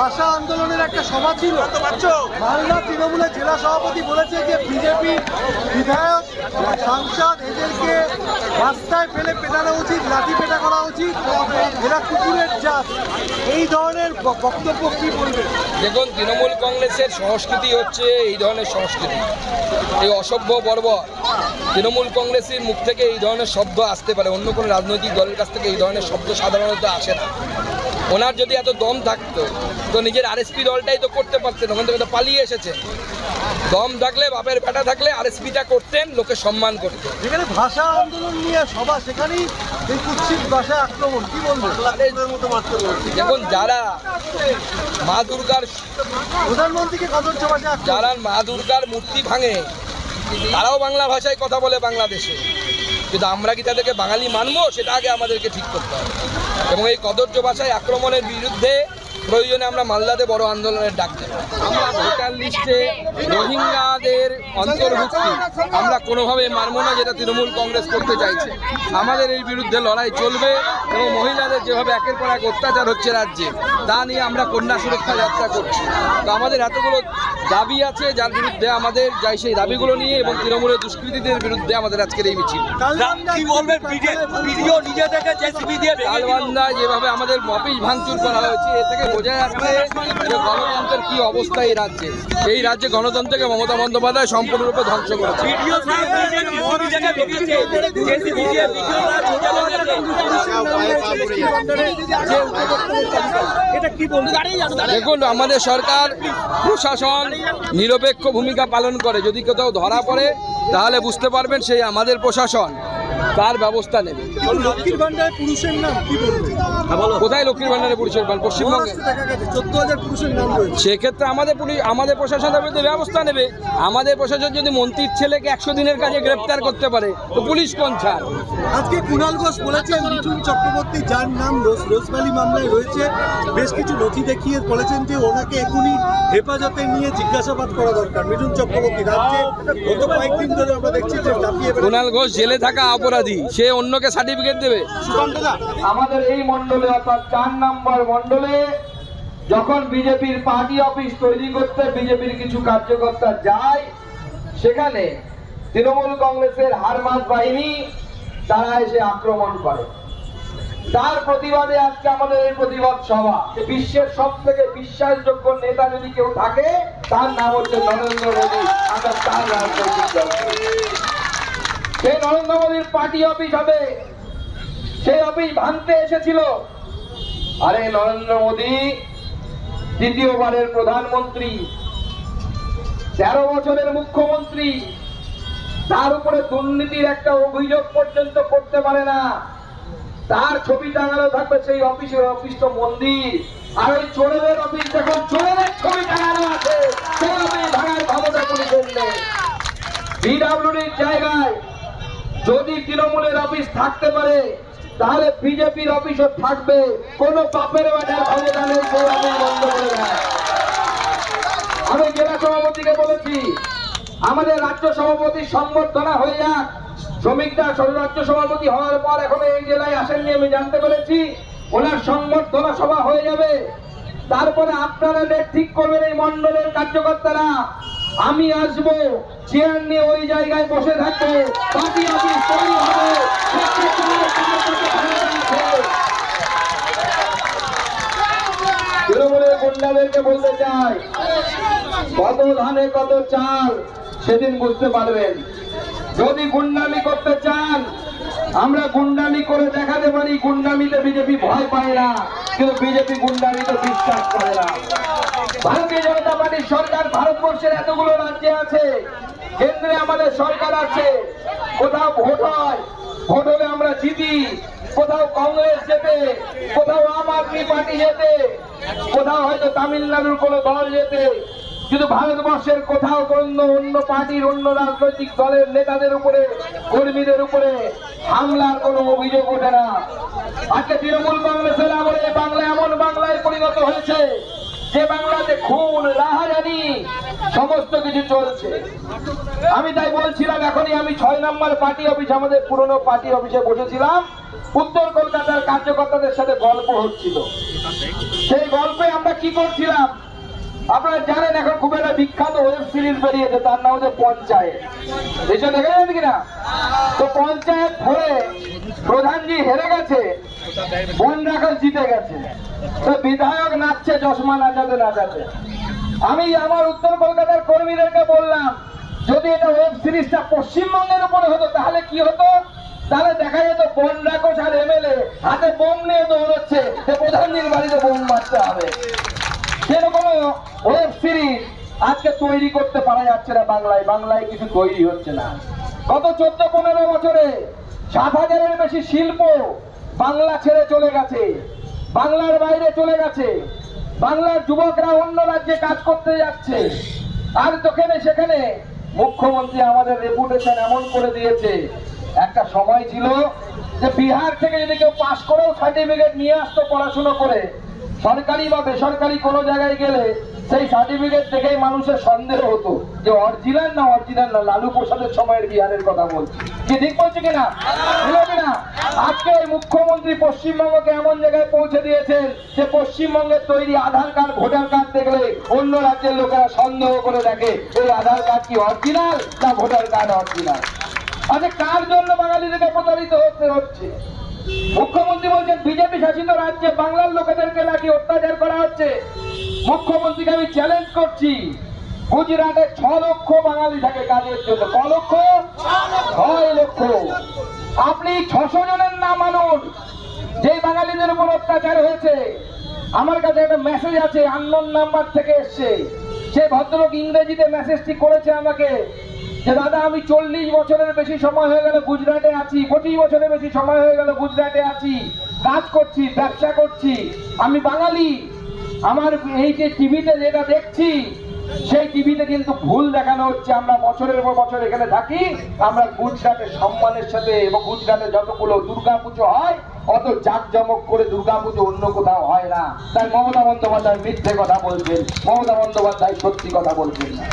ভাষা আন্দোলনের একটা সভা ছিল। মালদা তৃণমূলের জেলা সভাপতি বলেছে যে বিজেপি বিধায়ক সাংসদ এদেরকে রাস্তায় ফেলে পেটানো উচিত লাঠি পেটা করা উচিত। এরা কুকুরের জাত। এই ধরনের বক্তব্য কি বলবে দেখুন তৃণমূল কংগ্রেসের সংস্কৃতি হচ্ছে এই ধরনের সংস্কৃতি। এই অসভ্য বর্বর। তৃণমূল কংগ্রেসের মুখ থেকে এই ধরনের শব্দ আসতে পারে। অন্য কোনো রাজনৈতিক দলের কাছ থেকে এই ধরনের শব্দ সাধারণত আসে না। ওনার যদি এত দম থাকতো তো নিজের আরএসপি দলটাই তো করতে পারতেন। ওখান থেকে তো পালিয়ে এসেছে। দম থাকলে বাপের বেটা থাকলে আরএসপিটা করতেন লোকে সম্মান করতেন। যেখানে ভাষা আন্দোলন নিয়ে সভা সেখানেই এই কুৎসিত ভাষায় আক্রমণ কি বলবে? দেখুন যারা মা দুর্গার প্রধানমন্ত্রীকে কদর্য ভাষায় যারা মা দুর্গার মূর্তি ভাঙে তারাও বাংলা ভাষায় কথা বলে বাংলাদেশে। কিন্তু আমরা কি তাদেরকে বাঙালি মানবো? সেটা আগে আমাদেরকে ঠিক করতে হবে। এবং এই কদর্য ভাষায় আক্রমণের বিরুদ্ধে প্রয়োজনে আমরা মালদাতে বড় আন্দোলনের ডাক দেব। আমরা ভোটার লিস্টে রোহিঙ্গাদের অন্তর্ভুক্তি। আমরা কোনোভাবে মানব না যেটা তৃণমূল কংগ্রেস করতে চাইছে। আমাদের এই বিরুদ্ধে লড়াই চলবে এবং মহিলাদের যেভাবে একের পর এক অত্যাচার হচ্ছে রাজ্যে তা নিয়ে আমরা কন্যা সুরক্ষা যাত্রা করছি। তো আমাদের এতগুলো দাবি আছে যার বিরুদ্ধে আমাদের যাই সেই দাবিগুলো নিয়ে এবং তৃণমূলের দুষ্কৃতীদের বিরুদ্ধে আমাদের আজকের এই মিছিল। কি বলবেন ভিডিও নিজে থেকে জেসিবি দিয়ে ভেঙে দিল। তালবান্দায় যেভাবে আমাদের অফিস ভাঙচুর করা হয়েছে এ থেকে বোঝা যাচ্ছে যে গণতন্ত্রের কি অবস্থা এই রাজ্যে এই রাজ্যে গণতন্ত্রকে মমতা বন্দ্যোপাধ্যায় সম্পূর্ণরূপে ধ্বংস করেছে দেখুন আমাদের সরকার প্রশাসন নিরপেক্ষ ভূমিকা পালন করে যদি কোথাও ধরা পড়ে তাহলে বুঝতে পারবেন সেই আমাদের প্রশাসন তার ব্যবস্থা নেবে? লক্ষ্মীর ভান্ডারে পুরুষের নাম কি বলবে? কোথায় লক্ষ্মীর ভান্ডারে পুলিশের পাল পশ্চিমবঙ্গে। চোদ্দ হাজার পুরুষের নাম রয়েছে। সেক্ষেত্রে আমাদের পুলিশ আমাদের প্রশাসন তার বিরুদ্ধে ব্যবস্থা নেবে। আমাদের প্রশাসন যদি মন্ত্রীর ছেলেকে একশো দিনের কাজে গ্রেপ্তার করতে পারে তো পুলিশ কোন ছাড়? আজকে কুণাল ঘোষ বলেছেন মিঠুন চক্রবর্তী যার নাম রোজ রোজভ্যালি মামলায় রয়েছে। বেশ কিছু নথি দেখিয়ে বলেছেন যে ওনাকে এখনই হেফাজতে নিয়ে জিজ্ঞাসাবাদ করা দরকার। মিঠুন চক্রবর্তী রাজ্যে গত কয়েকদিন ধরে আমরা দেখছি যে কুণাল ঘোষ জেলে থাকা অপরাধী। সে অন্যকে সার্টিফিকেট দেবে। আমাদের এই মন্ডলে অর্থাৎ চার নম্বর মন্ডলে যখন বিজেপির পার্টি অফিস তৈরি করতে বিজেপির কিছু কার্যকর্তা যায়, সেখানে তৃণমূল কংগ্রেসের হারমাস বাহিনী, তারা এসে আক্রমণ করে। তার প্রতিবাদে আজকে আমাদের এই প্রতিবাদ সভা। বিশ্বের সব থেকে বিশ্বাসযোগ্য নেতা যদি কেউ থাকে, তার নাম হচ্ছে নরেন্দ্র মোদী অর্থাৎ তার রাজনৈতিক দল। সেই নরেন্দ্র মোদীর পার্টি অফিস হবে, সেই অফিস ভাঙতে এসেছিল। আরে নরেন্দ্র মোদী, দ্বিতীয়বারের প্রধানমন্ত্রী, তেরো বছরের মুখ্যমন্ত্রী, তার উপরে দুর্নীতির একটা অভিযোগ পর্যন্ত করতে পারে না। তার ছবি টাঙানো থাকবে সেই অফিসের অফিস তো মন্দির। আর ওই চোরেদের অফিস যখন চোরেদের ছবি টাঙানো আছে। ভাঙার ক্ষমতা পুলিশের নেই। বিডাব্লিউডির জায়গায় যদি তৃণমূলের অফিস থাকতে পারে, তাহলে বিজেপির অফিসও থাকবে। কোন পাপের বাজার ক্ষমতা নেই সেই অফিস বন্ধ করে আমি জেলা সভাপতিকে বলেছি, আমাদের রাজ্য সভাপতির সম্বর্ধনা হয়ে যাক। শ্রমিকরা রাজ্য সভাপতি হওয়ার পর এখন এই জেলায় আসেননি, আমি জানতে পেরেছি। ওনার সংবর্ধনা সভা হয়ে যাবে। তারপরে আপনারা ঠিক করবেন এই মন্ডলের কার্যকর্তারা। আমি আসব চেয়ার নিয়ে ওই জায়গায় বসে থাকব। কত কত চাল, সেদিন পারবেন। যদি গুন্ডামি করতে চান, আমরা গুন্ডামি করে দেখাতে পারি, গুন্ডামিতে বিজেপি ভয় পায় না, কিন্তু বিজেপি গুন্ডামিতে বিশ্বাস করে না। ভারতীয় জনতা পার্টির সরকার ভারতবর্ষের এতগুলো রাজ্যে আছে, কেন্দ্রে আমাদের সরকার আছে, কোথাও ভোট হয়, ভোট হলে আমরা জিতি, কোথাও কংগ্রেস যেতে কোথাও আম আদমি পার্টি যেতে কোথাও হয়তো তামিলনাড়ুর কোনো দল যেতে কিন্তু ভারতবর্ষের কোথাও অন্য অন্য পার্টির, অন্য রাজনৈতিক দলের নেতাদের উপরে, কর্মীদের উপরে হামলার কোনো অভিযোগ ওঠে না। আজকে তৃণমূল কংগ্রেসের আমলে বাংলা এমন বাংলায় পরিণত হয়েছে যে বাংলাতে খুন, রাহাজানি, সমস্ত কিছু চলছে। আমি তাই বলছিলাম, এখনই আমি ছয় নম্বর পার্টি অফিস, আমাদের পুরনো পার্টি অফিসে বসেছিলাম। উত্তর কলকাতার কার্যকর্তাদের সাথে গল্প হচ্ছিল। সেই গল্পে আমরা কি করছিলাম? আপনারা জানেন এখন খুব একটা বিখ্যাত ওয়েব সিরিজ বেরিয়েছে, তার নাম হচ্ছে পঞ্চায়েত। এসব দেখা যাবে কিনা? তো পঞ্চায়েত হয়ে প্রধানজি হেরে গেছে, বন রাখাল জিতে গেছে। তো বিধায়ক নাচছে, চশমা নাচাতে নাচাতে। আমি আমার উত্তর কলকাতার কর্মীদেরকে বললাম, যদি এটা ওয়েব সিরিজটা পশ্চিমবঙ্গের উপরে হতো, তাহলে কি হতো? তাহলে দেখা যেত বন রাখোস আর এমএলএ হাতে বোম নিয়ে দৌড়চ্ছে প্রধানজির বাড়িতে বোম মারতে হবে। ওয়েব সিরিজ আজকে তৈরি করতে পারা যাচ্ছে না বাংলায়। বাংলায় কিছু তৈরি হচ্ছে না। গত চোদ্দ পনেরো বছরে সাত হাজারের বেশি শিল্প বাংলা ছেড়ে চলে গেছে। বাংলার বাইরে চলে গেছে। বাংলার যুবকরা অন্য রাজ্যে কাজ করতে যাচ্ছে। আর তোখানে সেখানে মুখ্যমন্ত্রী আমাদের রেপুটেশন এমন করে দিয়েছে। একটা সময় ছিল যে বিহার থেকে যদি কেউ পাশ করেও সার্টিফিকেট নিয়ে আসতো পড়াশোনা করে সরকারি বা বেসরকারি কোনো জায়গায় গেলে সেই সার্টিফিকেট দেখেই মানুষের সন্দেহ হতো যে অরিজিনাল না অরিজিনাল না? লালু প্রসাদের সময়ের বিহারের কথা বলছি। কি ঠিক বলছে কিনা? কিনা আজকে ওই মুখ্যমন্ত্রী পশ্চিমবঙ্গকে এমন জায়গায় পৌঁছে দিয়েছেন যে পশ্চিমবঙ্গের তৈরি আধার কার্ড, ভোটার কার্ড দেখলে অন্য রাজ্যের লোকেরা সন্দেহ করে দেখে এই আধার কার্ড কি অরিজিনাল না ভোটার কার্ড অরিজিনাল আচ্ছা কার জন্য বাঙালিদেরকে প্রতারিত হতে হচ্ছে? মুখ্যমন্ত্রী বলছেন, বিজেপি শাসিত রাজ্যে বাংলার লোকেদেরকে নাকি অত্যাচার করা হচ্ছে। মুখ্যমন্ত্রীকে আমি চ্যালেঞ্জ করছি। গুজরাটে ছ লক্ষ বাঙালি থাকে কাজের জন্য। ক লক্ষ? ছয় লক্ষ। আপনি ছশো জনের নাম আনুন। যে বাঙালিদের উপর অত্যাচার হয়েছে, আমার কাছে একটা মেসেজ আছে আননোন নাম্বার থেকে এসছে। সে ভদ্রলোক ইংরেজিতে মেসেজটি করেছে আমাকে। যে দাদা আমি চল্লিশ বছরের বেশি সময় হয়ে গেল গুজরাটে আছি, পঁচিশ বছরের বেশি সময় হয়ে গেল গুজরাটে আছি, কাজ করছি, ব্যবসা করছি, আমি বাঙালি। আমার এই যে টিভিতে যেটা দেখছি, সেই টিভিতে কিন্তু ভুল দেখানো হচ্ছে। আমরা বছরের পর বছর এখানে থাকি, আমরা গুজরাটের সম্মানের সাথে এবং গুজরাটে যতগুলো দুর্গাপুজো হয়, অত জাঁকজমক করে দুর্গাপুজো অন্য কোথাও হয় না। তাই মমতা বন্দ্যোপাধ্যায় মিথ্যে কথা বলছেন, মমতা বন্দ্যোপাধ্যায় সত্যি কথা বলছেন না।